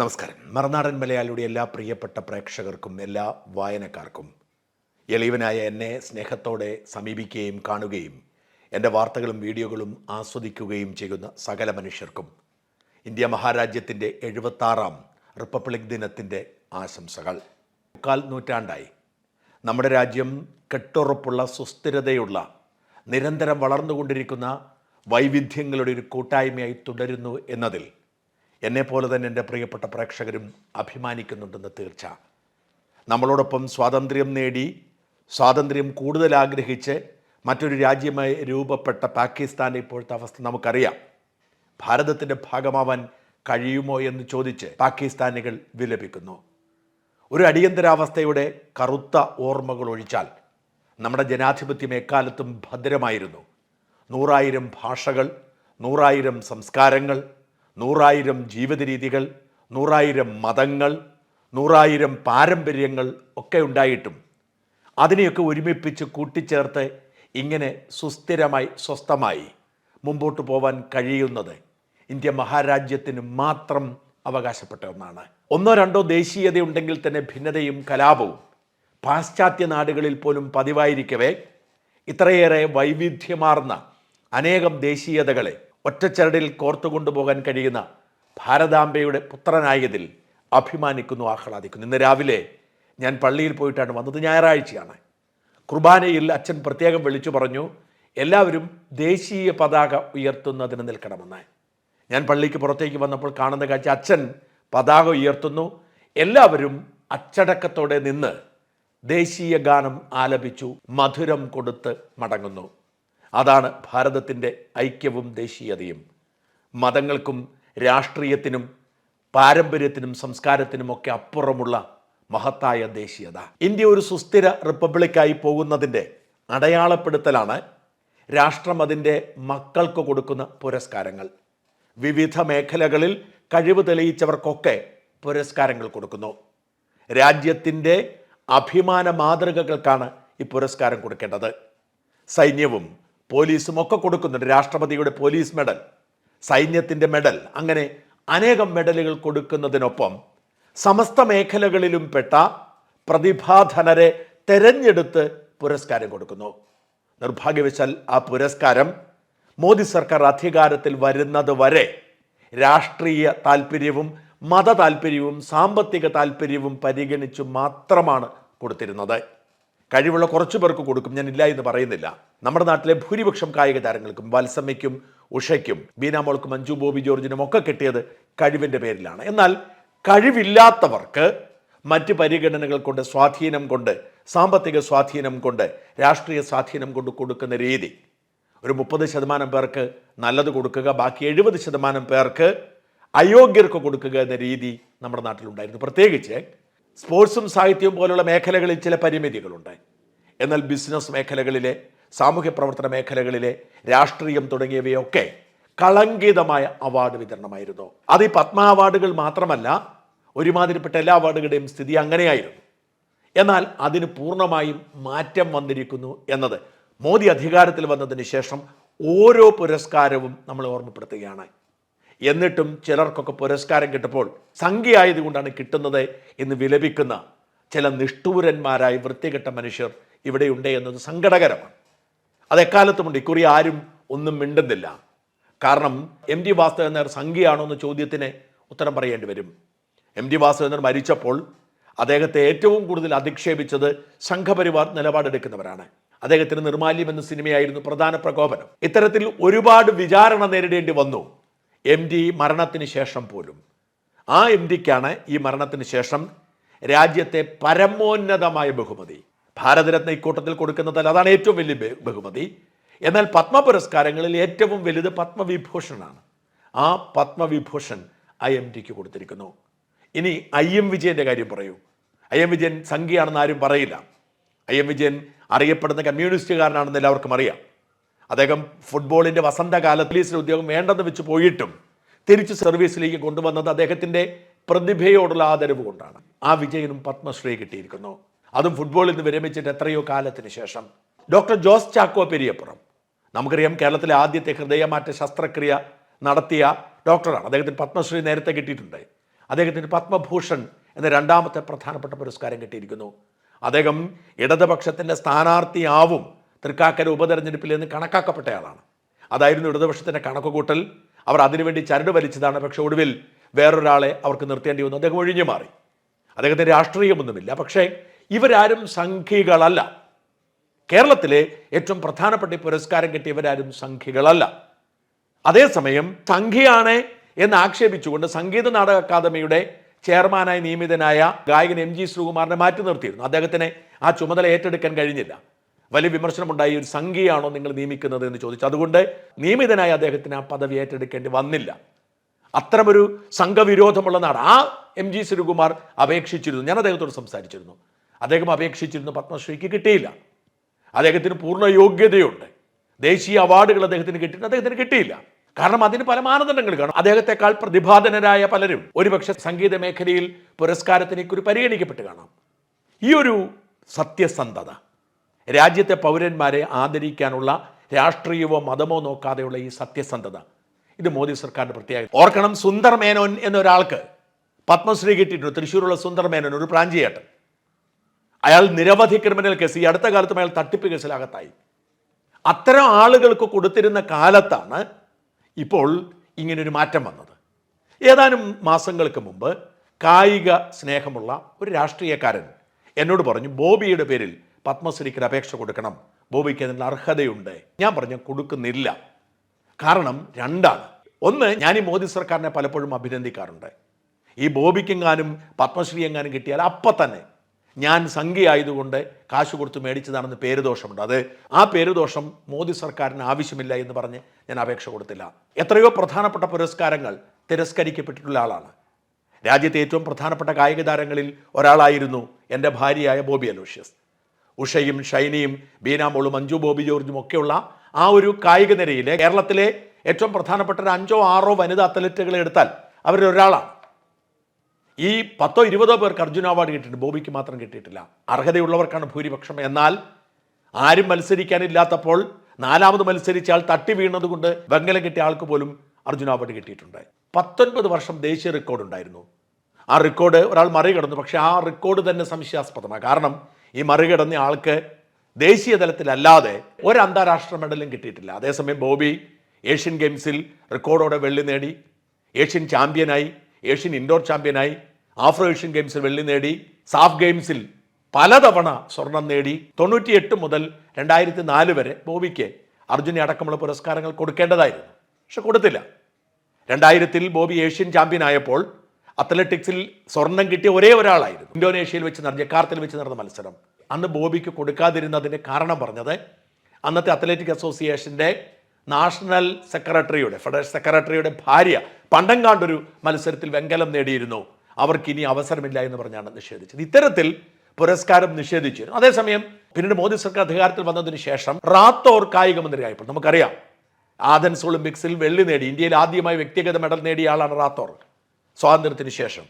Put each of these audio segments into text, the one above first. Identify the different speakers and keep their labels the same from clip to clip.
Speaker 1: നമസ്കാരം. മറുനാടൻ മലയാളിയുടെ എല്ലാ പ്രിയപ്പെട്ട പ്രേക്ഷകർക്കും എല്ലാ വായനക്കാർക്കും എളിയവനായ എന്നെ സ്നേഹത്തോടെ സമീപിക്കുകയും കാണുകയും എന്റെ വാർത്തകളും വീഡിയോകളും ആസ്വദിക്കുകയും ചെയ്യുന്ന സകല മനുഷ്യർക്കും ഇന്ത്യ മഹാരാജ്യത്തിന്റെ എഴുപത്താറാം റിപ്പബ്ലിക് ദിനത്തിന്റെ ആശംസകൾ. മുക്കാൽ നൂറ്റാണ്ടായി. നമ്മുടെ രാജ്യം കെട്ടുറപ്പുള്ള സുസ്ഥിരതയുള്ള നിരന്തരം വളർന്നുകൊണ്ടിരിക്കുന്ന വൈവിധ്യങ്ങളുടെ ഒരു കൂട്ടായ്മയായി തുടരുന്നു എന്നതിൽ എന്നെപ്പോലെ തന്നെ എന്റെ പ്രിയപ്പെട്ട പ്രേക്ഷകരും അഭിമാനിക്കുന്നുണ്ടെന്ന് തീർച്ച. നമ്മളോടൊപ്പം സ്വാതന്ത്ര്യം നേടി സ്വാതന്ത്ര്യം കൂടുതൽ ആഗ്രഹിച്ച് മറ്റൊരു രാജ്യമായി രൂപപ്പെട്ട പാകിസ്ഥാന്റെ ഇപ്പോഴത്തെ അവസ്ഥ നമുക്കറിയാം. ഭാരതത്തിന്റെ ഭാഗമാവാൻ കഴിയുമോ എന്ന് ചോദിച്ച് പാകിസ്ഥാനികൾ വിലപിക്കുന്നു. ഒരു അടിയന്തരാവസ്ഥയുടെ കറുത്ത ഓർമ്മകൾ ഒഴിച്ചാൽ നമ്മുടെ ജനാധിപത്യം എക്കാലത്തും ഭദ്രമായിരുന്നു. നൂറായിരം ഭാഷകൾ നൂറായിരം സംസ്കാരങ്ങൾ നൂറായിരം ജീവിത രീതികൾ നൂറായിരം മതങ്ങൾ നൂറായിരം പാരമ്പര്യങ്ങൾ ഒക്കെ ഉണ്ടായിട്ടും അതിനെയൊക്കെ ഒരുമിപ്പിച്ച് കൂട്ടിച്ചേർത്ത് ഇങ്ങനെ സുസ്ഥിരമായി സ്വസ്ഥമായി മുമ്പോട്ട് പോവാൻ കഴിയുന്നത് ഇന്ത്യ മഹാരാജ്യത്തിന് മാത്രം അവകാശപ്പെട്ട ഒന്നാണ്. ഒന്നോ രണ്ടോ ദേശീയതയുണ്ടെങ്കിൽ തന്നെ ഭിന്നതയും കലാപവും പാശ്ചാത്യ നാടുകളിൽ പോലും പതിവായിരിക്കവേ. ഇത്രയേറെ വൈവിധ്യമാർന്ന അനേകം ദേശീയതകളെ ഒറ്റച്ചരടിൽ കോർത്തുകൊണ്ടുപോകാൻ കഴിയുന്ന ഭാരതാംബയുടെ പുത്രനായതിൽ അഭിമാനിക്കുന്നു ആഹ്ലാദിക്കുന്നു. ഇന്ന് രാവിലെ ഞാൻ പള്ളിയിൽ പോയിട്ടാണ് വന്നത്. ഞായറാഴ്ചയാണ്. കുർബാനയിൽ അച്ഛൻ പ്രത്യേകം വിളിച്ചു പറഞ്ഞു എല്ലാവരും ദേശീയ പതാക ഉയർത്തുന്നതിന് നിൽക്കണമെന്ന്. ഞാൻ പള്ളിക്ക് പുറത്തേക്ക് വന്നപ്പോൾ കാണുന്ന കാഴ്ച അച്ഛൻ പതാക ഉയർത്തുന്നു. എല്ലാവരും അച്ചടക്കത്തോടെ നിന്ന് ദേശീയ ഗാനം ആലപിച്ചു മധുരം കൊടുത്ത് മടങ്ങുന്നു. അതാണ് ഭാരതത്തിന്റെ ഐക്യവും ദേശീയതയും. മതങ്ങൾക്കും രാഷ്ട്രീയത്തിനും പാരമ്പര്യത്തിനും സംസ്കാരത്തിനുമൊക്കെ അപ്പുറമുള്ള മഹത്തായ ദേശീയത. ഇന്ത്യ ഒരു സുസ്ഥിര റിപ്പബ്ലിക്കായി പോകുന്നതിന്റെ അടയാളപ്പെടുത്തലാണ് രാഷ്ട്രം അതിന്റെ മക്കൾക്ക് കൊടുക്കുന്ന പുരസ്കാരങ്ങൾ. വിവിധ മേഖലകളിൽ കഴിവ് തെളിയിച്ചവർക്കൊക്കെ പുരസ്കാരങ്ങൾ കൊടുക്കുന്നു. രാജ്യത്തിന്റെ അഭിമാന മാതൃകകൾക്കാണ് ഈ പുരസ്കാരം കൊടുക്കേണ്ടത്. സൈന്യവും പോലീസും ഒക്കെ കൊടുക്കുന്നുണ്ട്. രാഷ്ട്രപതിയുടെ പോലീസ് മെഡൽ സൈന്യത്തിന്റെ മെഡൽ അങ്ങനെ അനേകം മെഡലുകൾ കൊടുക്കുന്നതിനൊപ്പം സമസ്ത മേഖലകളിലും പെട്ട പ്രതിഭാധനരെ തെരഞ്ഞെടുത്ത് പുരസ്കാരം കൊടുക്കുന്നു. നിർഭാഗ്യവശാൽ ആ പുരസ്കാരം മോദി സർക്കാർ അധികാരത്തിൽ വരുന്നത് വരെ രാഷ്ട്രീയ താല്പര്യവും മത താല്പര്യവും സാമ്പത്തിക താല്പര്യവും പരിഗണിച്ചു മാത്രമാണ് കൊടുത്തിരുന്നത്. കഴിവുള്ള കുറച്ചു പേർക്ക് കൊടുക്കും ഞാൻ ഇല്ല എന്ന് പറയുന്നില്ല. നമ്മുടെ നാട്ടിലെ ഭൂരിപക്ഷം കായിക താരങ്ങൾക്കും വത്സമ്മയ്ക്കും ഉഷയ്ക്കും ബീനാമോൾക്കും മഞ്ജു ബോബി ജോർജിനും ഒക്കെ കിട്ടിയത് കഴിവിന്റെ പേരിലാണ്. എന്നാൽ കഴിവില്ലാത്തവർക്ക് മറ്റ് പരിഗണനകൾ കൊണ്ട് സ്വാധീനം കൊണ്ട് സാമ്പത്തിക സ്വാധീനം കൊണ്ട് രാഷ്ട്രീയ സ്വാധീനം കൊണ്ട് കൊടുക്കുന്ന രീതി ഒരു മുപ്പത് ശതമാനം പേർക്ക് നല്ലത് കൊടുക്കുക ബാക്കി എഴുപത് ശതമാനം പേർക്ക് അയോഗ്യർക്ക് കൊടുക്കുക എന്ന രീതി നമ്മുടെ നാട്ടിലുണ്ടായിരുന്നു. പ്രത്യേകിച്ച് സ്പോർട്സും സാഹിത്യവും പോലുള്ള മേഖലകളിൽ ചില പരിമിതികളുണ്ട് എന്നാൽ ബിസിനസ് മേഖലകളിലെ സാമൂഹ്യ പ്രവർത്തന മേഖലകളിലെ രാഷ്ട്രീയം തുടങ്ങിയവയൊക്കെ കളങ്കിതമായ അവാർഡ് വിതരണമായിരുന്നു. അത് ഈ പത്മ അവാർഡുകൾ മാത്രമല്ല ഒരുമാതിരിപ്പെട്ട എല്ലാ അവാർഡുകളുടെയും സ്ഥിതി അങ്ങനെയായിരുന്നു. എന്നാൽ അതിന് പൂർണമായും മാറ്റം വന്നിരിക്കുന്നു എന്നത് മോദി അധികാരത്തിൽ വന്നതിന് ശേഷം ഓരോ പുരസ്കാരവും നമ്മൾ ഓർമ്മപ്പെടുത്തുകയാണ്. എന്നിട്ടും ചിലർക്കൊക്കെ പുരസ്കാരം കിട്ടപ്പോൾ സംഖ്യയായതുകൊണ്ടാണ് കിട്ടുന്നത് എന്ന് വിലപിക്കുന്ന ചില നിഷ്ഠൂരന്മാരായ വൃത്തികെട്ട മനുഷ്യർ ഇവിടെയുണ്ട് എന്നത് സങ്കടകരമാണ്. അത് എക്കാലത്തുമുണ്ട്. ഇക്കുറി ആരും ഒന്നും മിണ്ടുന്നില്ല. കാരണം എം ടി വാസുദേവൻ നായർ സംഖ്യയാണോ എന്ന ചോദ്യത്തിന് ഉത്തരം പറയേണ്ടി വരും. എം ടി വാസുദേവൻ നായർ മരിച്ചപ്പോൾ അദ്ദേഹത്തെ ഏറ്റവും കൂടുതൽ അധിക്ഷേപിച്ചത് സംഘപരിവാർ നിലപാടെടുക്കുന്നവരാണ്. അദ്ദേഹത്തിന് നിർമാല്യം എന്ന സിനിമയായിരുന്നു പ്രധാന പ്രകോപനം. ഇത്തരത്തിൽ ഒരുപാട് വിചാരണ നേരിടേണ്ടി വന്നു. എം ഡി മരണത്തിന് ശേഷം പോലും. ആ എം ഡിക്കാണ് ഈ മരണത്തിന് ശേഷം രാജ്യത്തെ പരമോന്നതമായ ബഹുമതി. ഭാരതരത്ന ഇക്കൂട്ടത്തിൽ കൊടുക്കുന്നതല്ല അതാണ് ഏറ്റവും വലിയ ബഹു- ബഹുമതി. എന്നാൽ പത്മ പുരസ്കാരങ്ങളിൽ ഏറ്റവും വലുത് പത്മവിഭൂഷണാണ് ആ പത്മവിഭൂഷൺ ആ എം ഡിക്ക് കൊടുത്തിരിക്കുന്നു. ഇനി ഐ എം വിജയന്റെ കാര്യം പറയൂ. ഐ എം വിജയൻ സംഖ്യയാണെന്ന് ആരും പറയില്ല. ഐ എം വിജയൻ അറിയപ്പെടുന്ന കമ്മ്യൂണിസ്റ്റുകാരനാണെന്ന് എല്ലാവർക്കും അറിയാം. അദ്ദേഹം ഫുട്ബോളിന്റെ വസന്തകാലത്ത് പോലീസിൽ ഉദ്യോഗം വേണ്ടെന്ന് വെച്ച് പോയിട്ടും തിരിച്ച് സർവീസിലേക്ക് കൊണ്ടുവന്നത് അദ്ദേഹത്തിന്റെ പ്രതിഭയോടുള്ള ആദരവ് കൊണ്ടാണ്. ആ വിജയനും പത്മശ്രീ കിട്ടിയിരിക്കുന്നു. അതും ഫുട്ബോളിൽ നിന്ന് വിരമിച്ചിട്ട് എത്രയോ കാലത്തിന് ശേഷം. ഡോക്ടർ ജോസ് ചാക്കോ പെരിയപ്പുറം. നമുക്കറിയാം കേരളത്തിലെ ആദ്യത്തെ ഹൃദയമാറ്റ ശസ്ത്രക്രിയ നടത്തിയ ഡോക്ടറാണ്. അദ്ദേഹത്തിന് പത്മശ്രീ നേരത്തെ കിട്ടിയിട്ടുണ്ട്. അദ്ദേഹത്തിന് പത്മഭൂഷൺ എന്ന രണ്ടാമത്തെ പ്രധാനപ്പെട്ട പുരസ്കാരം കിട്ടിയിരിക്കുന്നു. അദ്ദേഹം ഇടതുപക്ഷത്തിന്റെ സ്ഥാനാർത്ഥിയാവും തൃക്കാക്കര ഉപതെരഞ്ഞെടുപ്പിൽ നിന്ന് കണക്കാക്കപ്പെട്ടയാളാണ്. അതായിരുന്നു ഇടതുപക്ഷത്തിന്റെ കണക്കുകൂട്ടൽ. അവർ അതിനുവേണ്ടി ചരട് വലിച്ചതാണ്. പക്ഷേ ഒടുവിൽ വേറൊരാളെ അവർക്ക് നിർത്തേണ്ടി വന്നു. അദ്ദേഹം ഒഴിഞ്ഞു മാറി. അദ്ദേഹത്തിന് രാഷ്ട്രീയമൊന്നുമില്ല. പക്ഷേ ഇവരാരും സംഖ്യകളല്ല കേരളത്തിലെ ഏറ്റവും പ്രധാനപ്പെട്ട പുരസ്കാരം കിട്ടിയവരാരും സംഖ്യകളല്ല അതേസമയം സംഖ്യയാണ് എന്ന് ആക്ഷേപിച്ചുകൊണ്ട് സംഗീത നാടക അക്കാദമിയുടെ ചെയർമാനായി നിയമിതനായ ഗായകൻ എം ജി ശ്രീകുമാറിനെ മാറ്റി നിർത്തിയിരുന്നു. അദ്ദേഹത്തിന് ആ ചുമതല ഏറ്റെടുക്കാൻ കഴിഞ്ഞില്ല. വലിയ വിമർശനമുണ്ടായി ഒരു സംഖ്യയാണോ നിങ്ങൾ നിയമിക്കുന്നത് എന്ന് ചോദിച്ചു. അതുകൊണ്ട് നിയമിതനായ അദ്ദേഹത്തിന് ആ പദവി ഏറ്റെടുക്കേണ്ടി വന്നില്ല. അത്തരമൊരു സംഘവിരോധമുള്ള നാട്. ആ എം ജി ശ്രീകുമാർ അപേക്ഷിച്ചിരുന്നു. ഞാൻ അദ്ദേഹത്തോട് സംസാരിച്ചിരുന്നു. അദ്ദേഹം അപേക്ഷിച്ചിരുന്നു പത്മശ്രീക്ക് കിട്ടിയില്ല. അദ്ദേഹത്തിന് പൂർണ യോഗ്യതയുണ്ട്. ദേശീയ അവാർഡുകൾ അദ്ദേഹത്തിന് കിട്ടിയിട്ട് അദ്ദേഹത്തിന് കിട്ടിയില്ല. കാരണം അതിന് പല മാനദണ്ഡങ്ങൾ കാണും. അദ്ദേഹത്തെക്കാൾ പ്രതിഭാധനരായ പലരും ഒരുപക്ഷെ സംഗീത മേഖലയിൽ പുരസ്കാരത്തിനേക്കൊരു പരിഗണിക്കപ്പെട്ട് കാണാം. ഈ ഒരു സത്യസന്ധത രാജ്യത്തെ പൗരന്മാരെ ആദരിക്കാനുള്ള രാഷ്ട്രീയമോ മതമോ നോക്കാതെയുള്ള ഈ സത്യസന്ധത. ഇത് മോദി സർക്കാരിന്റെ പ്രത്യേകത ഓർക്കണം സുന്ദർ മേനോൻ എന്നൊരാൾക്ക് പത്മശ്രീ കിട്ടിയിട്ടുണ്ട്. തൃശ്ശൂരുള്ള സുന്ദർ മേനോൻ ഒരു പ്രാഞ്ചിയേട്ടൻ. അയാൾ നിരവധി ക്രിമിനൽ കേസ് ഈ അടുത്ത കാലത്തും അയാൾ തട്ടിപ്പ് കേസിലകത്തായി. അത്തരം ആളുകൾക്ക് കൊടുത്തിരുന്ന കാലത്താണ് ഇപ്പോൾ ഇങ്ങനൊരു മാറ്റം വന്നത്. ഏതാനും മാസങ്ങൾക്ക് മുമ്പ് കായിക സ്നേഹമുള്ള ഒരു രാഷ്ട്രീയക്കാരൻ എന്നോട് പറഞ്ഞു ബോബിയുടെ പേരിൽ പത്മശ്രീക്ക് അപേക്ഷ കൊടുക്കണം. ബോബിക്ക് അതിന് അർഹതയുണ്ട്. ഞാൻ പറഞ്ഞു കൊടുക്കുന്നില്ല. കാരണം രണ്ടാണ്. ഒന്ന് ഞാൻ ഈ മോദി സർക്കാരിനെ പലപ്പോഴും അഭിനന്ദിക്കാറുണ്ട്. ഈ ബോബിക്കെങ്ങാനും പത്മശ്രീ എങ്ങാനും കിട്ടിയാൽ അപ്പം തന്നെ ഞാൻ സംഖ്യയായതുകൊണ്ട് കാശ് കൊടുത്ത് മേടിച്ചതാണെന്ന് പേരുദോഷമുണ്ട്. അത് ആ പേരുദോഷം മോദി സർക്കാരിന് ആവശ്യമില്ല എന്ന് പറഞ്ഞ് ഞാൻ അപേക്ഷ കൊടുത്തില്ല. എത്രയോ പ്രധാനപ്പെട്ട പുരസ്കാരങ്ങൾ തിരസ്കരിക്കപ്പെട്ടിട്ടുള്ള ആളാണ്. രാജ്യത്തെ ഏറ്റവും പ്രധാനപ്പെട്ട കായിക താരങ്ങളിൽ ഒരാളായിരുന്നു എന്റെ ഭാര്യയായ ബോബി അലോഷ്യസ്. ഉഷയും ഷൈനിയും ബീനാമോളും മഞ്ജു ബോബി ജോർജും ഒക്കെയുള്ള ആ ഒരു കായിക നിരയിലെ കേരളത്തിലെ ഏറ്റവും പ്രധാനപ്പെട്ട ഒരു അഞ്ചോ ആറോ വനിതാ അത്ലറ്റുകളെ എടുത്താൽ അവരിൽ ഒരാളാണ്. ഈ പത്തോ ഇരുപതോ പേർക്ക് അർജുന അവാർഡ് കിട്ടിയിട്ടുണ്ട്. ബോബിക്ക് മാത്രം കിട്ടിയിട്ടില്ല. അർഹതയുള്ളവർക്കാണ് ഭൂരിപക്ഷം. എന്നാൽ ആരും മത്സരിക്കാനില്ലാത്തപ്പോൾ നാലാമത് മത്സരിച്ച ആൾ തട്ടി വീണതുകൊണ്ട് വെങ്കലം കിട്ടിയ ആൾക്ക് പോലും അർജുന അവാർഡ് കിട്ടിയിട്ടുണ്ട്. പത്തൊൻപത് വർഷം ദേശീയ റെക്കോർഡ് ഉണ്ടായിരുന്നു. ആ റെക്കോർഡ് ഒരാൾ മറികടന്നു. പക്ഷേ ആ റെക്കോർഡ് തന്നെ സംശയാസ്പദമാണ്. കാരണം ഈ മറികടന്ന ആൾക്ക് ദേശീയ തലത്തിലല്ലാതെ ഒരു അന്താരാഷ്ട്ര മെഡലും കിട്ടിയിട്ടില്ല. അതേസമയം ബോബി ഏഷ്യൻ ഗെയിംസിൽ റെക്കോർഡോടെ വെള്ളി നേടി ഏഷ്യൻ ചാമ്പ്യനായി ഏഷ്യൻ ഇൻഡോർ ചാമ്പ്യനായി ആഫ്രോ ഏഷ്യൻ ഗെയിംസിൽ വെള്ളി നേടി സാഫ് ഗെയിംസിൽ പലതവണ സ്വർണം നേടി. തൊണ്ണൂറ്റിയെട്ട് മുതൽ രണ്ടായിരത്തി നാല് വരെ ബോബിക്ക് അർജുന അടക്കമുള്ള പുരസ്കാരങ്ങൾ കൊടുക്കേണ്ടതായിരുന്നു. പക്ഷെ കൊടുത്തില്ല. രണ്ടായിരത്തിൽ ബോബി ഏഷ്യൻ ചാമ്പ്യൻ ആയപ്പോൾ അത്ലറ്റിക്സിൽ സ്വർണം കിട്ടിയ ഒരേ ഒരാളായിരുന്നു. ഇന്തോനേഷ്യയിൽ വെച്ച് നടന്ന ജക്കാർത്തിൽ വെച്ച് നടന്ന മത്സരം. അന്ന് ബോബിക്ക് കൊടുക്കാതിരുന്നതിന്റെ കാരണം പറഞ്ഞത് അന്നത്തെ അത്ലറ്റിക് അസോസിയേഷന്റെ നാഷണൽ സെക്രട്ടറിയുടെ ഫെഡറേഷൻ സെക്രട്ടറിയുടെ ഭാര്യ പണ്ടങ്കാണ്ടൊരു മത്സരത്തിൽ വെങ്കലം നേടിയിരുന്നു. അവർക്കിനി അവസരമില്ല എന്ന് പറഞ്ഞാണ് നിഷേധിച്ചത്. ഇത്തരത്തിൽ പുരസ്കാരം നിഷേധിച്ചിരുന്നു. അതേസമയം പിന്നീട് മോദി സർക്കാർ അധികാരത്തിൽ വന്നതിന് ശേഷം റാത്തോർ കായിക മന്ത്രിയായപ്പോൾ നമുക്കറിയാം. ആഥൻസ് ഒളിമ്പിക്സിൽ വെള്ളി നേടി ഇന്ത്യയിൽ ആദ്യമായി വ്യക്തിഗത മെഡൽ നേടിയ ആളാണ് റാത്തോർ. സ്വാതന്ത്ര്യത്തിന് ശേഷം.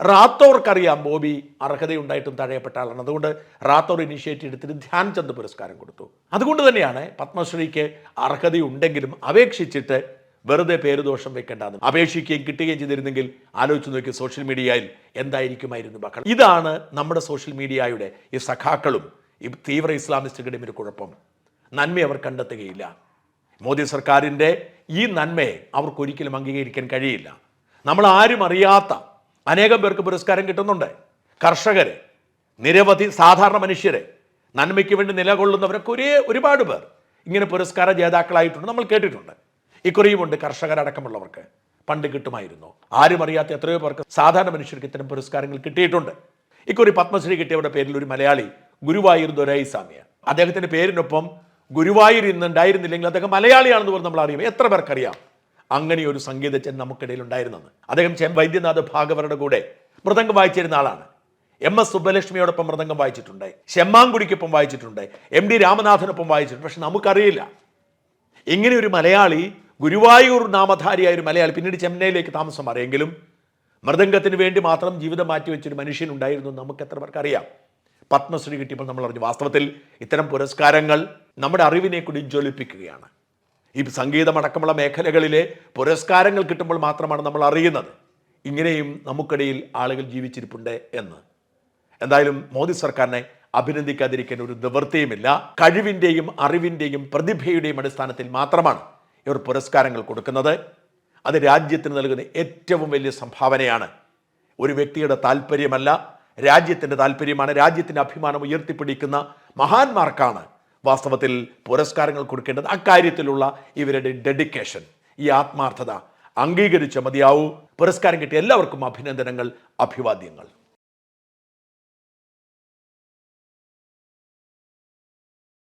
Speaker 1: റാത്തോർക്കറിയാം ബോബി അർഹതയുണ്ടായിട്ടും തഴയപ്പെട്ട ആളാണ് അതുകൊണ്ട് റാത്തോർ ഇനിഷ്യേറ്റീവ് എടുത്തിട്ട് ധ്യാൻചന്ദ് പുരസ്കാരം കൊടുത്തു. അതുകൊണ്ട് തന്നെയാണ് പത്മശ്രീക്ക് അർഹതയുണ്ടെങ്കിലും അപേക്ഷിച്ചിട്ട് വെറുതെ പേരുദോഷം വെക്കേണ്ടത് അപേക്ഷിക്കുകയും കിട്ടുകയും ചെയ്തിരുന്നെങ്കിൽ ആലോചിച്ച് നോക്കി സോഷ്യൽ മീഡിയയിൽ എന്തായിരിക്കുമായിരുന്നു ബഹളം. ഇതാണ് നമ്മുടെ സോഷ്യൽ മീഡിയയുടെ ഈ സഖാക്കളും ഈ തീവ്ര ഇസ്ലാമിസ്റ്റുകളുടെയും ഒരു കുഴപ്പം. നന്മ അവർ കണ്ടെത്തുകയില്ല. മോദി സർക്കാരിന്റെ ഈ നന്മയെ അവർക്കൊരിക്കലും അംഗീകരിക്കാൻ കഴിയില്ല. നമ്മൾ ആരും അറിയാത്ത അനേകം പേർക്ക് പുരസ്കാരം കിട്ടുന്നുണ്ട്. കർഷകരെ നിരവധി സാധാരണ മനുഷ്യരെ നന്മയ്ക്ക് വേണ്ടി നിലകൊള്ളുന്നവരൊക്കെ ഒരേ ഒരുപാട് പേർ ഇങ്ങനെ പുരസ്കാര ജേതാക്കളായിട്ടുണ്ട്. നമ്മൾ കേട്ടിട്ടുണ്ട്. ഇക്കുറിയുമുണ്ട് കർഷകരടക്കമുള്ളവർക്ക് പണ്ട് കിട്ടുമായിരുന്നു. ആരും അറിയാത്ത എത്രയോ പേർക്ക് സാധാരണ മനുഷ്യർക്ക് ഇത്തരം പുരസ്കാരങ്ങൾ കിട്ടിയിട്ടുണ്ട്. ഇക്കുറി പത്മശ്രീ കിട്ടിയവരുടെ പേരിൽ ഒരു മലയാളി ഗുരുവായൂർ ദൊരൈസ്വാമിയാണ് അദ്ദേഹത്തിന്റെ പേരിനൊപ്പം ഗുരുവായൂർ ഇന്ന് ഉണ്ടായിരുന്നില്ലെങ്കിൽ അദ്ദേഹം മലയാളിയാണെന്ന് പോലും നമ്മൾ അറിയും എത്ര പേർക്കറിയാം? അങ്ങനെ ഒരു സംഗീതജ്ഞൻ നമുക്കിടയിൽ ഉണ്ടായിരുന്നെന്ന് അദ്ദേഹം ചെം വൈദ്യനാഥ് ഭാഗവരുടെ കൂടെ മൃദംഗം വായിച്ചിരുന്ന ആളാണ്. എം എസ് സുബ്ബലക്ഷ്മിയോടൊപ്പം മൃദംഗം വായിച്ചിട്ടുണ്ട്. ശെമ്മാങ്കുടിക്കൊപ്പം വായിച്ചിട്ടുണ്ട്. എം ഡി രാമനാഥനൊപ്പം വായിച്ചിട്ടുണ്ട്. പക്ഷെ നമുക്കറിയില്ല. ഇങ്ങനെ ഒരു മലയാളി ഗുരുവായൂർ നാമധാരിയായ ഒരു മലയാളി പിന്നീട് ചെന്നൈയിലേക്ക് താമസം മാറിയെങ്കിലും മൃദംഗത്തിന് വേണ്ടി മാത്രം ജീവിതം മാറ്റിവെച്ചൊരു മനുഷ്യനുണ്ടായിരുന്നു നമുക്ക് എത്ര പേർക്ക് അറിയാം. പത്മശ്രീ കിട്ടിയപ്പോൾ നമ്മൾ അറിഞ്ഞു വാസ്തവത്തിൽ ഇത്തരം പുരസ്കാരങ്ങൾ നമ്മുടെ അറിവിനെ കൂടി ജ്വലിപ്പിക്കുകയാണ് ഈ സംഗീതമടക്കമുള്ള മേഖലകളിലെ പുരസ്കാരങ്ങൾ കിട്ടുമ്പോൾ മാത്രമാണ് നമ്മൾ അറിയുന്നത്. ഇങ്ങനെയും നമുക്കിടയിൽ ആളുകൾ ജീവിച്ചിരിപ്പുണ്ട് എന്ന്. എന്തായാലും മോദി സർക്കാരിനെ അഭിനന്ദിക്കാതിരിക്കാൻ ഒരു നിവൃത്തിയുമില്ല. കഴിവിന്റെയും അറിവിന്റെയും പ്രതിഭയുടെയും അടിസ്ഥാനത്തിൽ മാത്രമാണ് ഇവർ പുരസ്കാരങ്ങൾ കൊടുക്കുന്നത്. അത് രാജ്യത്തിന് നൽകുന്ന ഏറ്റവും വലിയ സംഭാവനയാണ്. ഒരു വ്യക്തിയുടെ താല്പര്യമല്ല രാജ്യത്തിന്റെ താല്പര്യമാണ് രാജ്യത്തിന്റെ അഭിമാനം ഉയർത്തിപ്പിടിക്കുന്ന മഹാന്മാർക്കാണ് വാസ്തവത്തിൽ പുരസ്കാരങ്ങൾ കൊടുക്കേണ്ടത് അക്കാര്യത്തിലുള്ള ഇവരുടെ ഡെഡിക്കേഷൻ. ഈ ആത്മാർത്ഥത അംഗീകരിച്ച മതിയാവൂ. പുരസ്കാരം കിട്ടിയ എല്ലാവർക്കും അഭിനന്ദനങ്ങൾ അഭിവാദ്യങ്ങൾ.